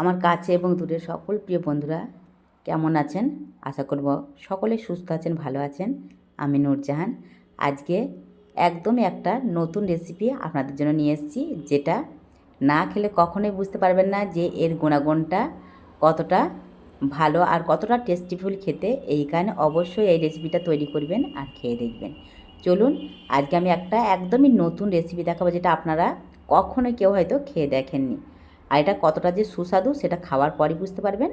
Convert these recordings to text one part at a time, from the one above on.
আমার কাছে এবং দূরের সকল প্রিয় বন্ধুরা কেমন আছেন? আশা করব সকলে সুস্থ আছেন, ভালো আছেন। আমি নূরজাহান। আজকে একদম একটা নতুন রেসিপি আপনাদের জন্য নিয়ে এসেছি, যেটা না খেলে কখনোই বুঝতে পারবেন না যে এর গুণাগুণটা কতটা ভালো আর কতটা টেস্টিফুল খেতে। এই কারণে অবশ্যই এই রেসিপিটা তৈরি করবেন আর খেয়ে দেখবেন। চলুন, আজকে আমি একটা একদমই নতুন রেসিপি দেখাবো, যেটা আপনারা কখনোই কেউ হয়তো খেয়ে দেখেননি। আর এটা কতটা যে সুস্বাদু সেটা খাওয়ার পরই বুঝতে পারবেন।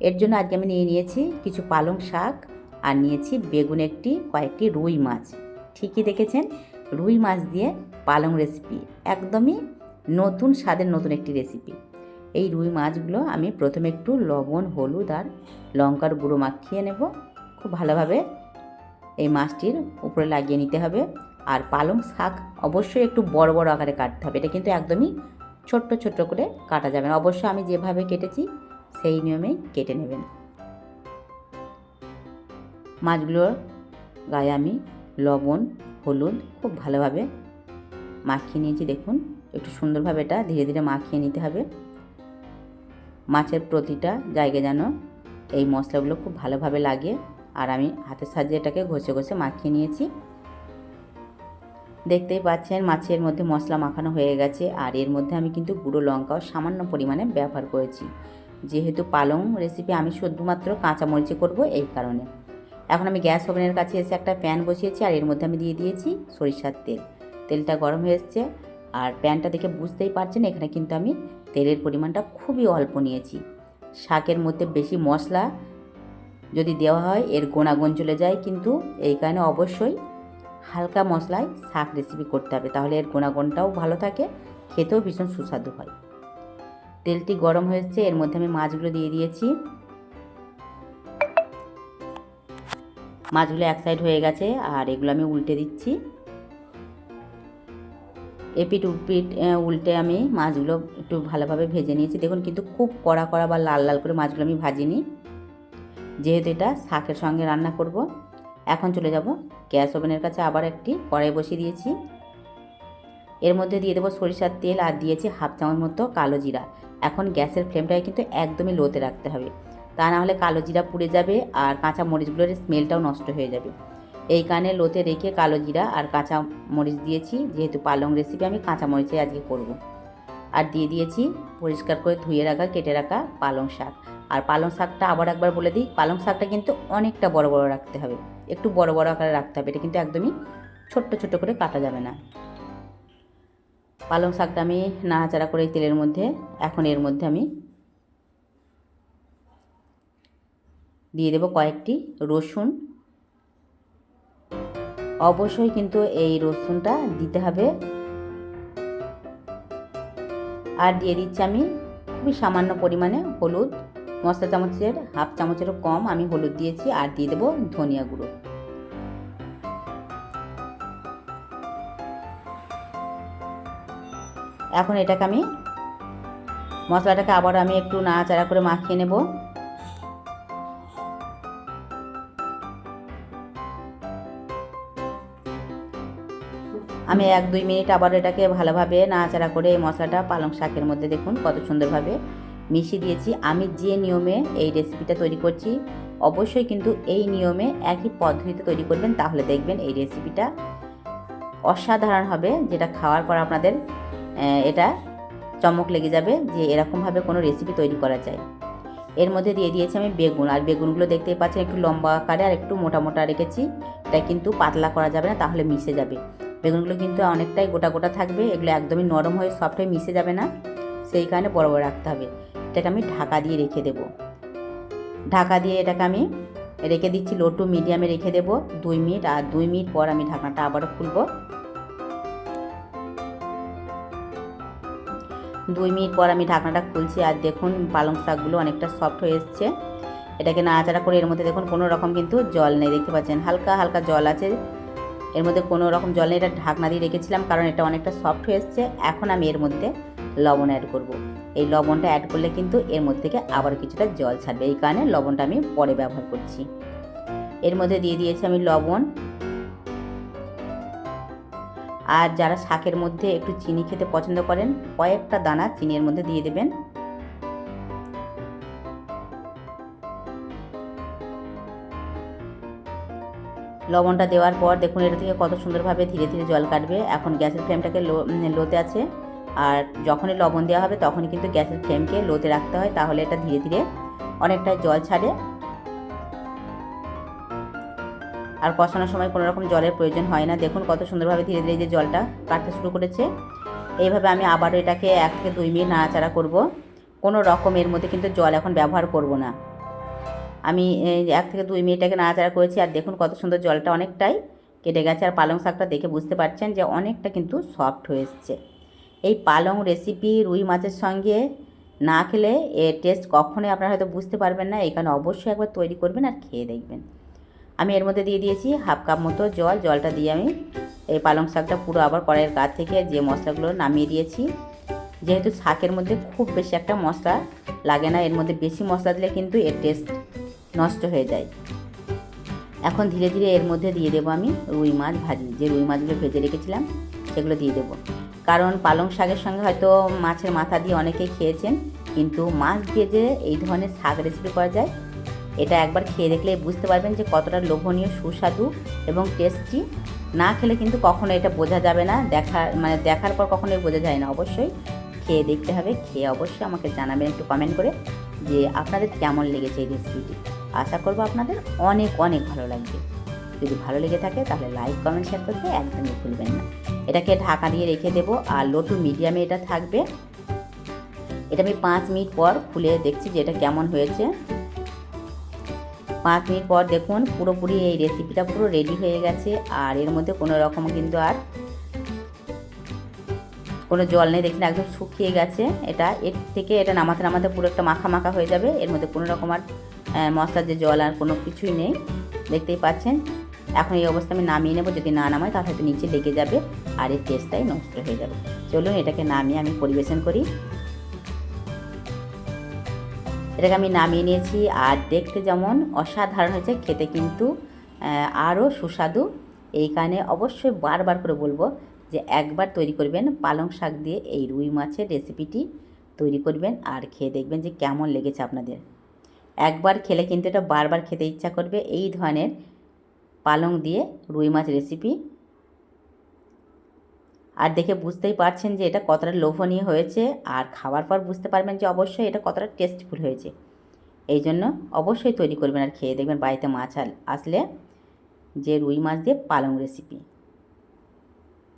এর জন্য আজকে আমি নিয়ে নিয়েছি কিছু পালং শাক আর নিয়েছি বেগুন একটি, কয়েকটি রুই মাছ। ঠিকই দেখেছেন, রুই মাছ দিয়ে পালং রেসিপি একদমই নতুন স্বাদের নতুন একটি রেসিপি এই রুই মাছগুলো আমি প্রথমে একটু লবণ, হলুদ আর লঙ্কার গুঁড়ো মাখিয়ে নেব। খুব ভালোভাবে এই মাছটির উপরে লাগিয়ে নিতে হবে। আর পালং শাক অবশ্যই একটু বড় বড় আকারে কাটতে হবে। এটা কিন্তু একদমই ছোট্ট ছোট্ট করে কাটা যাবে। অবশ্য আমি যেভাবে কেটেছি, সেই নিয়মেই কেটে নেবেন। মাছগুলোর গায়ে আমি লবণ, হলুদ খুব ভালোভাবে মাখিয়ে নিয়েছি। দেখুন, একটু সুন্দরভাবে এটা ধীরে ধীরে মাখিয়ে নিতে হবে। মাছের প্রতিটা জায়গায় যেন এই মশলাগুলো খুব ভালোভাবে লাগে। আর আমি হাতের সাহায্যে এটাকে ঘষে ঘষে মাখিয়ে নিয়েছি। দেখতেই পাচ্ছেন মাছের মধ্যে মশলা মাখানো হয়ে গেছে আর এর মধ্যে আমি কিন্তু গুঁড়ো লঙ্কাও সামান্য পরিমাণে ব্যবহার করেছি। যেহেতু পালং রেসিপি আমি শুধুমাত্র কাঁচামরিচে করব এই কারণে। এখন আমি গ্যাস ওভেনের কাছে এসে একটা প্যান বসিয়েছি আর এর মধ্যে আমি দিয়ে দিয়েছি সরিষার তেল। তেলটা গরম হয়ে এসছে আর প্যানটা দেখে বুঝতেই পারছেন এখানে কিন্তু আমি তেলের পরিমাণটা খুবই অল্প নিয়েছি। শাকের মধ্যে বেশি মশলা যদি দেওয়া হয় এর গোনাগুণ চলে যায় কিন্তু এই কারণে অবশ্যই হালকা মশলায় শাক রেসিপি করতে হবে। তাহলে এর গুণাগুণটাও ভালো থাকে, খেতেও ভীষণ সুস্বাদু হয়। তেলটি গরম হয়েছে, এর মধ্যে আমি মাছগুলো দিয়ে দিয়েছি। মাছগুলো এক সাইড হয়ে গেছে, আর এগুলো আমি উল্টে দিচ্ছি। এপিট উপিট উল্টে আমি মাছগুলো একটু ভালোভাবে ভেজে নিয়েছি। দেখুন কিন্তু খুব কড়া কড়া বা লাল লাল করে মাছগুলো আমি ভাজিনি। যেহেতু এটা শাকের সঙ্গে রান্না করব এখন চলে যাব গ্যাস ওভেনের কাছে আবার একটি কড়াই বসিয়ে দিয়েছি। এর মধ্যে দিয়ে দেবো সরিষার তেল আর দিয়েছি হাফ চামচ মতো কালো জিরা। এখন গ্যাসের ফ্লেমটাকে কিন্তু একদমই লোতে রাখতে হবে। তা না হলে কালো জিরা পুড়ে যাবে আর কাঁচা মরিচগুলোর স্মেলটাও নষ্ট হয়ে যাবে। এই কানে লোতে রেখে কালো জিরা আর কাঁচা মরিচ দিয়েছি। যেহেতু পালং রেসিপি আমি কাঁচা মরিচে আজকে করব। আর দিয়ে দিয়েছি পরিষ্কার করে ধুয়ে রাখা, কেটে রাখা পালং শাক। আর পালং শাকটা আবার একবার বলে দিই, পালং শাকটা কিন্তু অনেকটা বড় বড় রাখতে হবে। একটু বড় বড় আকারে রাখতে হবে। এটা কিন্তু একদমই ছোট্ট ছোট্ট করে কাটা যাবে না। পালং শাকটা আমি নাড়াচাড়া করে তেলের মধ্যে, এখন এর মধ্যে আমি দিয়ে দেবো কয়েকটি রসুন। অবশ্যই কিন্তু এই রসুনটা দিতে হবে। আর দিয়ে দিচ্ছি আমি খুবই সামান্য পরিমাণে হলুদ। মশলা চামচের হাফ চামচেরও কম আমি হলুদ দিয়েছি আর দিয়ে দেবো ধনিয়া গুঁড়ো। এখন এটাকে আমি, মশলাটাকে আবার আমি একটু নাড়াচাড়া করে মাখিয়ে নেব। আমি এক দুই মিনিট আবার এটাকে ভালোভাবে নাড়াচাড়া করে এই মশলাটা পালং শাকের মধ্যে দেখুন কত সুন্দরভাবে মিশিয়ে দিয়েছি। আমি যে নিয়মে এই রেসিপিটা তৈরি করছি, অবশ্যই কিন্তু এই নিয়মে একই পদ্ধতিতে তৈরি করবেন, তাহলে দেখবেন এই রেসিপিটা অসাধারণ হবে, যেটা খাওয়ার পর আপনাদের এটা চমক লেগে যাবে যে এরকমভাবে কোনো রেসিপি তৈরি করা যায়। এর মধ্যে দিয়ে দিয়েছি আমি বেগুন, আর বেগুনগুলো দেখতেই পাচ্ছেন একটু লম্বা আকারে আর একটু মোটা মোটা রেখেছি, এটা কিন্তু পাতলা করা যাবে না, তাহলে মিশে যাবে। বেগুনগুলো কিন্তু অনেকটাই গোটা গোটা থাকবে, এগুলো একদমই নরম হয়ে সফট হয়ে মিশে যাবে না, সেই কারণে বড় বড় রাখতে হবে। এটাকে আমি ঢাকা দিয়ে রেখে দেব। ঢাকা দিয়ে এটাকে আমি রেখে দিচ্ছি লো টু মিডিয়ামে রেখে দেবো দুই মিনিট আর দুই মিনিট পর আমি ঢাকনাটা আবারও খুলবো। দুই মিনিট পর আমি ঢাকনাটা খুলছি আর দেখুন পালং শাকগুলো অনেকটা সফট হয়ে এসছে। এটাকে নাড়াচাড়া করে এর মধ্যে দেখুন কোনো রকম কিন্তু জল নেই, দেখতে পাচ্ছেন? হালকা হালকা জল আছে। এর মধ্যে কোনো রকম জল নেই, এটা ঢাকনা দিয়ে রেখেছিলাম কারণ এটা অনেকটা সফট হয়ে এসছে। এখন আমি এর মধ্যে লবণ অ্যাড করব। এই লবণটা অ্যাড করলে কিন্তু এর মধ্যে থেকে আবার কিছুটা জল ছাড়বে। এই কারণে লবণটা আমি পরে ব্যবহার করছি। এর মধ্যে দিয়ে দিয়েছি আমি লবণ। আর যারা শাকের মধ্যে একটু চিনি খেতে পছন্দ করেন, কয়েকটা দানা চিনির মধ্যে দিয়ে দেবেন। লবণটা দেওয়ার পর দেখুন, এটা থেকে কত সুন্দরভাবে ধীরে ধীরে জল কাটবে। এখন গ্যাসের ফ্লেমটাকে লো লোতে আছে। আর যখনই লবণ দেওয়া হবে তখনই কিন্তু গ্যাসের ফ্লেমকে লোতে রাখতে হয়, তাহলে এটা ধীরে ধীরে অনেকটাই জল ছাড়ে। আর কষানোর সময় কোনো রকম জলের প্রয়োজন হয় না। দেখুন কত সুন্দরভাবে ধীরে ধীরে যে জলটা কাটতে শুরু করেছে। এইভাবে আমি আবারও এটাকে এক থেকে দুই মিনিট নাড়াচাড়া করব। কোনো রকম এর মধ্যে কিন্তু জল এখন ব্যবহার করব না। আমি এক থেকে দুই মিনিটটাকে নাড়াচাড়া করেছি আর দেখুন কত সুন্দর জলটা অনেকটাই কেটে গেছে। আর পালং শাকটা দেখে বুঝতে পারছেন যে অনেকটা কিন্তু সফট হয়ে এসছে। এই পালং রেসিপি রুই মাছের সঙ্গে না খেলে এর টেস্ট কখনোই আপনারা হয়তো বুঝতে পারবেন না। এখানে অবশ্যই একবার তৈরি করবেন আর খেয়ে দেখবেন। আমি এর মধ্যে দিয়ে দিয়েছি হাফ কাপ মতো জল। জলটা দিয়ে আমি এই পালং শাকটা পুরো আবার কড়াইয়ের গা থেকে যে মশলাগুলো নামিয়ে দিয়েছি। যেহেতু শাকের মধ্যে খুব বেশি একটা মশলা লাগে না, এর মধ্যে বেশি মশলা দিলে কিন্তু এর টেস্ট নষ্ট হয়ে যায়। এখন ধীরে ধীরে এর মধ্যে দিয়ে দেবো আমি রুই মাছ ভাজি। যে রুই মাছগুলো ভেজে রেখেছিলাম, সেগুলো দিয়ে দেবো। কারণ পালং শাকের সঙ্গে হয়তো মাছের মাথা দিয়ে অনেকেই খেয়েছেন, কিন্তু মাছ দিয়ে যে এই ধরনের শাক রেসিপি করা যায়, এটা একবার খেয়ে দেখলে বুঝতে পারবেন যে কতটা লোভনীয়, সুস্বাদু এবং টেস্টি না খেলে কিন্তু কখনো এটা বোঝা যাবে না, দেখা মানে দেখার পর কখনোই বোঝা যায় না। অবশ্যই খেয়ে দেখতে হবে, খেয়ে অবশ্যই আমাকে জানাবেন একটু কমেন্ট করে যে আপনাদের কেমন লেগেছে এই রেসিপিটি আশা করব আপনাদের অনেক অনেক ভালো লাগবে। যদি ভালো লেগে থাকে তাহলে লাইক কমেন্ট শেয়ার করতে একদমই ভুলবেন না। এটাকে ঢাকা দিয়ে রেখে দেবো আর লো টু মিডিয়ামে এটা থাকবে। এটা আমি পাঁচ মিনিট পর খুলে দেখছি যে এটা কেমন হয়েছে। পাঁচ মিনিট পর দেখুন পুরোপুরি এই রেসিপিটা পুরো রেডি হয়ে গেছে আর এর মধ্যে কোনো রকম কিন্তু আর কোনো জল নেই। দেখছেন একদম শুকিয়ে গেছে। এটা এর থেকে এটা নামাতে নামাতে পুরো একটা মাখা মাখা হয়ে যাবে। এর মধ্যে কোনো রকম আর মশলার যে জল আর কোনো কিছুই নেই। দেখতেই পাচ্ছেন? এখন এই অবস্থা আমি নামিয়ে নেব। যদি না নামাই তাহলে হয়তো নিচে লেগে যাবে। আর এর টেস্টটাই নষ্ট হয়ে যাবে। চলুন এটাকে নামিয়ে আমি পরিবেশন করি। এটাকে আমি নামিয়ে নিয়েছি আর দেখতে যেমন অসাধারণ হয়েছে, খেতে কিন্তু আরও সুস্বাদু। এই কারণে অবশ্যই বারবার করে বলব যে একবার তৈরি করবেন পালং শাক দিয়ে এই রুই মাছের রেসিপিটি তৈরি করবেন আর খেয়ে দেখবেন যে কেমন লেগেছে আপনাদের। একবার খেলে কিন্তু এটা বারবার খেতে ইচ্ছা করবে। এই ধরনের পালং দিয়ে রুই মাছ রেসিপি আর দেখে বুঝতেই পারছেন যে এটা কতটা লোভনীয় হয়েছে আর খাওয়ার পর বুঝতে পারবেন যে অবশ্যই এটা কতটা টেস্টফুল হয়েছে। এই জন্য অবশ্যই তৈরি করবেন আর খেয়ে দেখবেন বাড়িতে মাছ আসলে যে রুই মাছ দিয়ে পালং রেসিপি